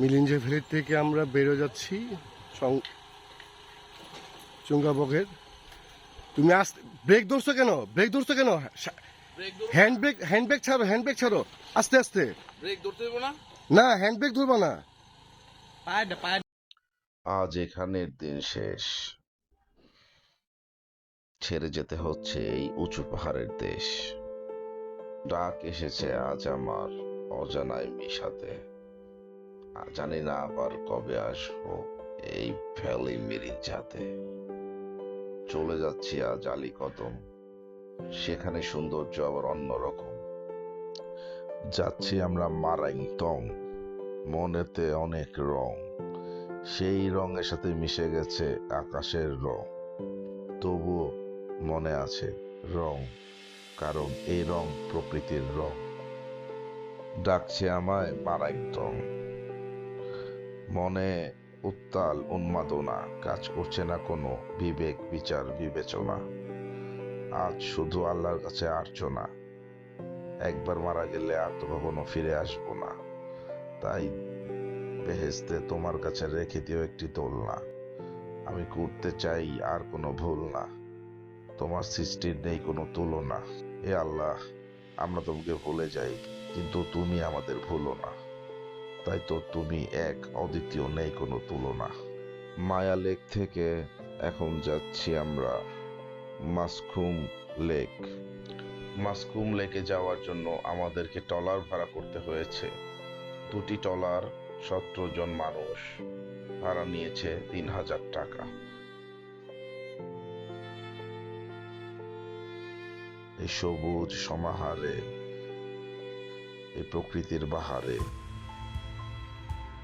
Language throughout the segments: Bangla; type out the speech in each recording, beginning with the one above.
মিলিঞ্জে ভ্যালি থেকে আমরা বেরো যাচ্ছি চুঙ্গাবগের। তুমি আস ব্রেক ধরছো কেন? ব্রেক ধরছো কেন? হ্যান্ড ব্রেক হ্যান্ড ব্রেক ছাড়ো হ্যান্ড ব্রেক ছাড়ো। আস্তে আস্তে। ব্রেক ধরতে দেবো না? না হ্যান্ড ব্রেক ধরবা না। আজ এখানের দিন শেষ। ছেড়ে যেতে হচ্ছে এই উঁচু পাহাড়ের দেশ। ডাক এসেছে আজ আমার অজানায় মিশাতে। জানি না আবার কবে আসব এই ভ্যালি মিরিঞ্জাতে চলে যাচ্ছি আজ আলী কদম সেখানে সৌন্দর্য আবার অন্যরকম। যাচ্ছি আমরা মারাইং টং মনেতে অনেক রং। সেই রঙের সাথে মিশে গেছে আকাশের রং। তবুও মনে আছে রং, কারণ এই রং প্রকৃতির রং। ডাকছে আমায় মারাইতং। মনে উত্তাল উন্মাদনা কাজ করছে না কোনো বিবেক, বিচার, বিবেচনা। আজ শুধু আল্লাহর কাছে আর্চনা। একবার মারা গেলে আর তো কখনো ফিরে আসব না। তাই বেহেস্তে তোমার কাছে রেখে দিও একটি দোলনা। আমি করতে চাই আর কোনো ভুল না। তোমার সৃষ্টির নেই কোনো তুলনা। এ আল্লাহ, আমরা তোমাকে ভুলে যাই, কিন্তু তুমি আমাদের ভুলো না। তাই তো তুমি এক, অদ্বিতীয় নেই কোনো তুলনা। মায়া লেক থেকে এখন যাচ্ছি আমরা। মাসকুম লেক। মাসকুম লেকে যাওয়ার জন্য আমাদেরকে টলার ভাড়া করতে হয়েছে। দুটি টলার সতেরো জন মানুষ। ভাড়া নিয়েছে তিন হাজার টাকা। এই সবুজ সমাহারে, এই প্রকৃতির বাহারে।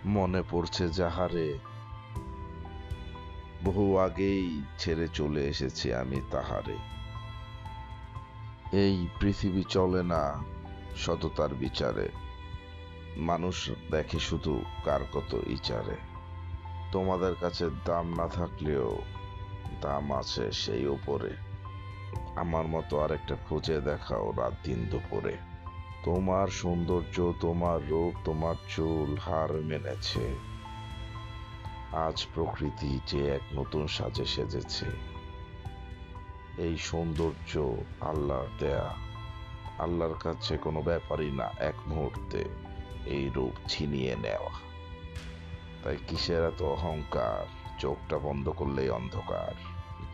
মনে পড়ছে যাহারে। বহু আগেই ছেড়ে চলে এসেছি আমি তাহারে। এই পৃথিবী চলে না সততার বিচারে। মানুষ দেখে শুধু কার কত ইচারে। তোমাদের কাছে দাম না থাকলেও দাম আছে সেই ওপরে। আমার মতো আরেকটা খুঁজে দেখাও রাত দিন দুপুরে। তোমার সৌন্দর্য, তোমার রূপ, তোমার চুল, হার মেনেছে। আজ প্রকৃতি যে এক নতুন সাজে সেজেছে। এই সৌন্দর্য আল্লাহর দেয়া। আল্লাহর কাছে কোনো ব্যাপারই না, এক মুহূর্তে এই রূপ ছিনিয়ে নেওয়া। তাই কিসের এত অহংকার? চোখটা বন্ধ করলেই অন্ধকার।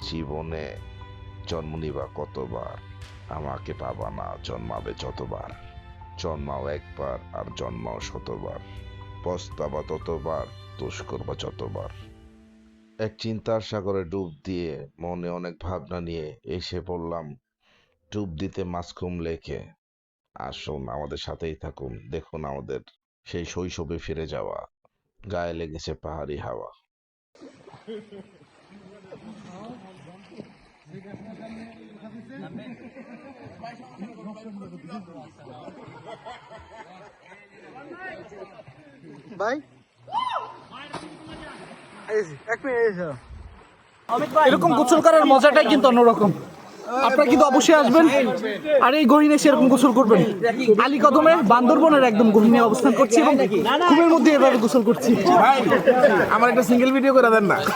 জীবনে জন্ম নিবা কতবার? আমাকে পাবা না, জন্মাবে যতবার। জন্মাও একবার আর জন্মাও শতবার। পস্তাবা ততবার, দোষ করবা যতবার। এক চিন্তার সাগরে ডুব দিয়ে মনে অনেক ভাবনা নিয়ে এসে পড়লাম, ডুব দিতে মাসকুম লেকে আসুন, আমাদের সাথেই থাকুন, দেখুন আমাদের সেই শৈশবে ফিরে যাওয়া। গায়ে লেগেছে পাহাড়ি হাওয়া। ভাই? এক মিনিট এরকম গোসল করার মজাটাই কিন্তু অন্যরকম। আপনারা কিন্তু অবশ্যই আসবেন আর এই গহিনে সেরকম গোসল করবেন। আলী কদমে বান্দরবনের একদম গহিনে অবস্থান করছি এবং খুবের মধ্যে এভাবে গোসল করছি। আমার একটা সিঙ্গেল ভিডিও করে দেন না।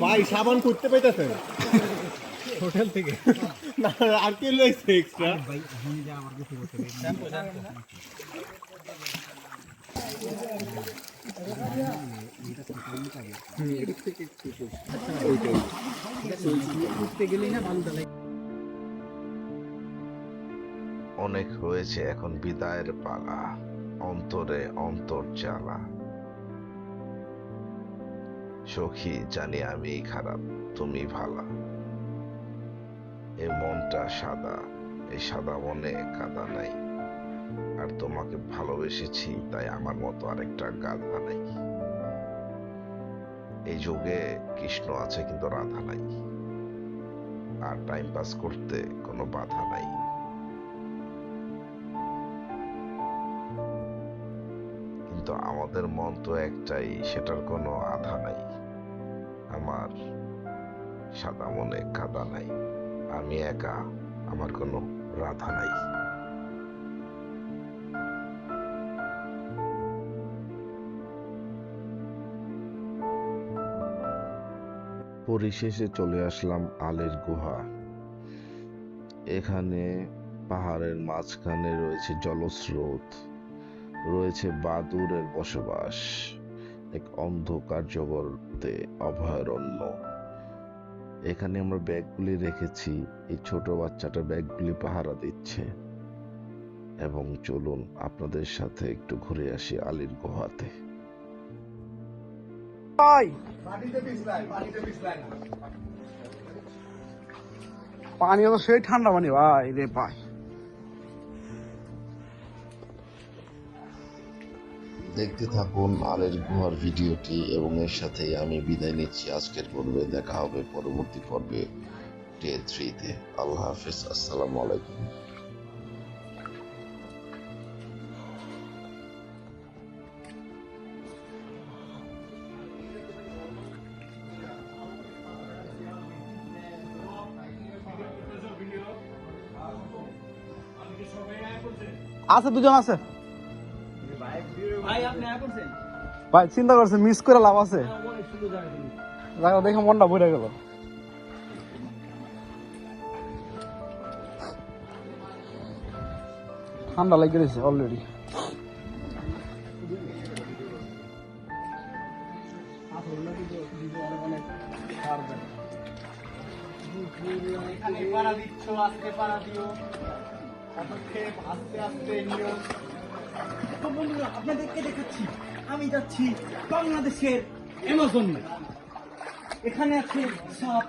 ভাই সাবান করতে পাইতেছেন? হোটেল থেকে? না আর কে লইছে এক্সট্রা অনেক হয়েছে এখন বিদায়ের পালা অন্তরে অন্তর জ্বালা। সখী জানি আমি খারাপ তুমি ভালা। এ মনটা সাদা এই সাদা মনে কাদা নাই। আর তোমাকে ভালোবেসেছি, তাই আমার মতো আরেকটা গাধা নেই। এই যুগে কৃষ্ণ আছে কিন্তু রাধা নাই। আর টাইম পাস করতে কোনো বাধা নাই। কিন্তু আমাদের মন তো একটাই, সেটার কোনো আধা নাই। আমার সাদা মনে কাদা নাই। আমি একা, আমার কোনো রাধা নাই। পরিশেষে চলে আসলাম আলের গুহা। এখানে পাহাড়ের মাঝখানে রয়েছে জলস্রোত, রয়েছে বাদুরের বসবাস, এক অন্ধকার জগতে অভয়ারণ্য। এখানে আমরা ব্যাগগুলি রেখেছি। এই ছোট বাচ্চাটা ব্যাগগুলি পাহারা দিচ্ছে। এবং চলুন আপনাদের সাথে একটু ঘুরে আসি আলীর গুহাতে। পানি তো সেই ঠান্ডা পানি ভাই রে ভাই। দেখতে থাকুন আলের গুহার ভিডিওটি এবং এর সাথেই আমি বিদায় নিচ্ছি। আজকের পর্বে দেখা হবে পরবর্তী পর্বে ডে থ্রিতে। আল্লাহ হাফিজ, আসসালামু আলাইকুম। আছে, দুজন আছে। ভাই চিন্তা করছেন মিস করে লাভ আছে? জায়গা দেখে মনটা ভরে গেল। ঠান্ডা লেগে গেছে অলরেডি আস্তে আস্তে তো বন্ধুরা আপনাদেরকে দেখাচ্ছি। আমি যাচ্ছি বাংলাদেশের অ্যামাজন এখানে আছে সাপ